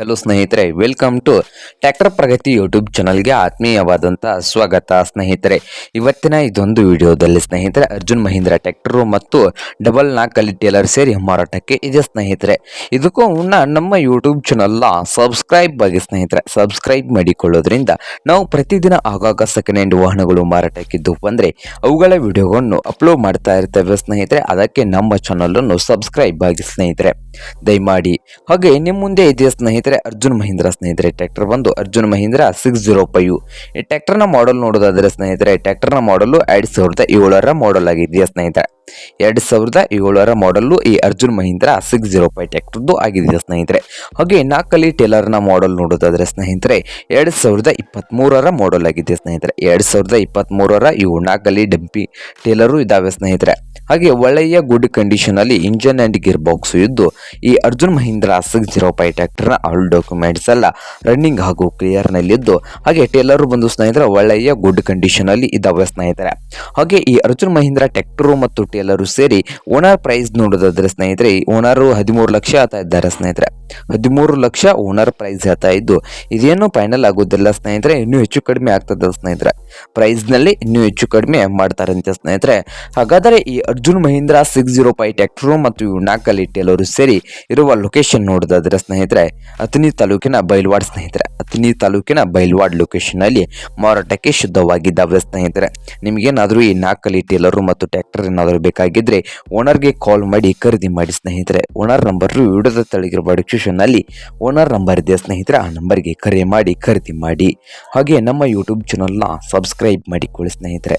Hello ಸ್ನೇಹಿತರೆ welcome to tractor Pragati YouTube ಚಾನಲ್ಗೆ ಆತ್ಮೀಯವಾದಂಥ ಸ್ವಾಗತ ಸ್ನೇಹಿತರೆ. ಇವತ್ತಿನ ಇದೊಂದು ವಿಡಿಯೋದಲ್ಲಿ ಸ್ನೇಹಿತರೆ, ಅರ್ಜುನ್ ಮಹೀಂದ್ರ ಟ್ಯಾಕ್ಟರು ಮತ್ತು ಡಬಲ್ ನಾಲ್ಕಲ್ಲಿ ಟೇಲರ್ ಸೇರಿ ಮಾರಾಟಕ್ಕೆ ಇದೆ ಸ್ನೇಹಿತರೆ. ಇದಕ್ಕೂ ಮುನ್ನ ನಮ್ಮ ಯೂಟ್ಯೂಬ್ ಚಾನಲ್ನ ಸಬ್ಸ್ಕ್ರೈಬ್ ಆಗಿ ಸ್ನೇಹಿತರೆ ಸಬ್ಸ್ಕ್ರೈಬ್ ಮಾಡಿಕೊಳ್ಳೋದ್ರಿಂದ ನಾವು ಪ್ರತಿದಿನ ಆಗಾಗ ಸೆಕೆಂಡ್ ಹ್ಯಾಂಡ್ ವಾಹನಗಳು ಮಾರಾಟಕ್ಕಿದ್ದು ಬಂದರೆ ಅವುಗಳ ವಿಡಿಯೋವನ್ನು ಅಪ್ಲೋಡ್ ಮಾಡ್ತಾ ಇರ್ತೇವೆ ಸ್ನೇಹಿತರೆ. ಅದಕ್ಕೆ ನಮ್ಮ ಚಾನಲನ್ನು ಸಬ್ಸ್ಕ್ರೈಬ್ ಆಗಿ ಸ್ನೇಹಿತರೆ. ದಯಮಾಡಿ ಹಾಗೆ ನಿಮ್ಮ ಮುಂದೆ ಇದೆಯಾ ಸ್ನೇಹಿತರೆ ಅರ್ಜುನ್ ಮಹೀಂದ್ರ ಸ್ನೇಹಿತರೆ, ಟ್ರ್ಯಾಕ್ಟರ್ ಬಂದು Arjun Mahindra six zero five ಈ ಟ್ರ್ಯಾಕ್ಟರ್ನ ಮಾಡಲ್ ನೋಡೋದಾದ್ರೆ ಸ್ನೇಹಿತರೆ, ಟ್ರ್ಯಾಕ್ಟರ್ನ ಮಾಡಲು ಎರಡು ಸಾವಿರದ ಏಳರ ಮಾಡಲ್ ಆಗಿದೆಯಾ ಸ್ನೇಹಿತರೆ? ಎರಡು ಸಾವಿರದ ಏಳರ ಮಾಡಲ್ಲು ಈ Arjun Mahindra six zero five ಟ್ರ್ಯಾಕ್ಟರ್ದು ಆಗಿದೆ ಸ್ನೇಹಿತರೆ? ಹಾಗೆ ನಾಲ್ಕಲ್ಲಿ ಟೇಲರ್ನ ಮಾಡಲ್ ನೋಡೋದಾದ್ರೆ ಸ್ನೇಹಿತರೆ, ಎರಡು ಸಾವಿರದ ಇಪ್ಪತ್ತ್ಮೂರರ ಮಾಡಲ್ ಆಗಿದೆ ಸ್ನೇಹಿತರೆ? ಎರಡು ಸಾವಿರದ ಇಪ್ಪತ್ತ್ಮೂರರ ಇವು ನಾಲ್ಕಲ್ಲಿ ಡಂಪಿ ಟೇಲರು ಇದ್ದಾವೆ ಸ್ನೇಹಿತರೆ. ಹಾಗೆ ಒಳ್ಳೆಯ ಗುಡ್ ಕಂಡೀಷನ್ ಅಲ್ಲಿ ಇಂಜನ್ ಅಂಡ್ ಗೇರ್ ಬಾಕ್ಸ್ ಇದ್ದು, ಈ Arjun Mahindra six zero five ಟ್ರ್ಯಾಕ್ಟರ್ನ ಆಲ್ ಡಾಕ್ಯುಮೆಂಟ್ಸ್ ಎಲ್ಲ ರನ್ನಿಂಗ್ ಹಾಗೂ ಕ್ಲಿಯರ್ ನಲ್ಲಿದ್ದು, ಹಾಗೆ ಟೇಲರ್ ಬಂದು ಸ್ನೇಹಿತರೆ ಒಳ್ಳೆಯ ಗುಡ್ ಕಂಡೀಷನ್ ಅಲ್ಲಿ ಇದ್ದಾವೆ ಸ್ನೇಹಿತರೆ. ಹಾಗೆ ಈ ಅರ್ಜುನ್ ಮಹೀಂದ್ರ ಟ್ರ್ಯಾಕ್ಟರು ಮತ್ತು ಟೇಲರು ಸೇರಿ ಓನರ್ ಪ್ರೈಸ್ ನೋಡೋದಾದ್ರೆ ಸ್ನೇಹಿತರೆ ಓನರು ಹದಿಮೂರು ಲಕ್ಷ ಆತ ಇದ್ದಾರೆ ಸ್ನೇಹಿತರೆ. ಹದಿಮೂರು ಲಕ್ಷ ಓನರ್ ಪ್ರೈಸ್ ಹೇಳ್ತಾ ಇದ್ದು, ಇದೇನು ಫೈನಲ್ ಆಗೋದಿಲ್ಲ ಸ್ನೇಹಿತರೆ, ಇನ್ನೂ ಹೆಚ್ಚು ಕಡಿಮೆ ಆಗ್ತದೆ ಸ್ನೇಹಿತರೆ. ಪ್ರೈಸ್ನಲ್ಲಿ ಇನ್ನೂ ಹೆಚ್ಚು ಕಡಿಮೆ ಮಾಡ್ತಾರಂತೆ ಸ್ನೇಹಿತರೆ. ಹಾಗಾದರೆ ಈ Arjun Mahindra six zero five tractor ಮತ್ತು ನಾಲ್ಕಲ್ಲಿ ಟೇಲರು ಸೇರಿ ಇರುವ ಲೊಕೇಶನ್ ನೋಡೋದಾದ್ರೆ ಸ್ನೇಹಿತರೆ ಅತನಿ ತಾಲೂಕಿನ ಬೈಲ್ವಾಡ್ ಸ್ನೇಹಿತರೆ. ಅತನಿ ತಾಲೂಕಿನ ಬೈಲ್ವಾಡ್ ಲೊಕೇಶನ್ ಅಲ್ಲಿ ಮಾರಾಟಕ್ಕೆ ಶುದ್ಧವಾಗಿದ್ದಾವೆ ಸ್ನೇಹಿತರೆ. ನಿಮಗೇನಾದರೂ ಈ ನಾಲ್ಕಲ್ಲಿ ಟೇಲರು ಮತ್ತು ಟ್ಯಾಕ್ಟರ್ ಏನಾದರೂ ಬೇಕಾಗಿದ್ರೆ ಓನರ್ಗೆ ಕಾಲ್ ಮಾಡಿ ಖರೀದಿ ಮಾಡಿ ಸ್ನೇಹಿತರೆ. ಓನರ್ ನಂಬರ್ ವಿಡಿಯೋದ ತಳಗಿರುವ ಡಿಸ್ಕ್ರಿಪ್ಷನ್ ಅಲ್ಲಿ ಓನರ್ ನಂಬರ್ ಇದೆ ಸ್ನೇಹಿತರೆ. ಆ ನಂಬರ್ಗೆ ಕರೆ ಮಾಡಿ ಖರೀದಿ ಮಾಡಿ. ಹಾಗೆ ನಮ್ಮ ಯೂಟ್ಯೂಬ್ ಚಾನಲ್ನ ಸಬ್ಸ್ಕ್ರೈಬ್ ಮಾಡಿಕೊಳ್ಳಿ ಸ್ನೇಹಿತರೆ.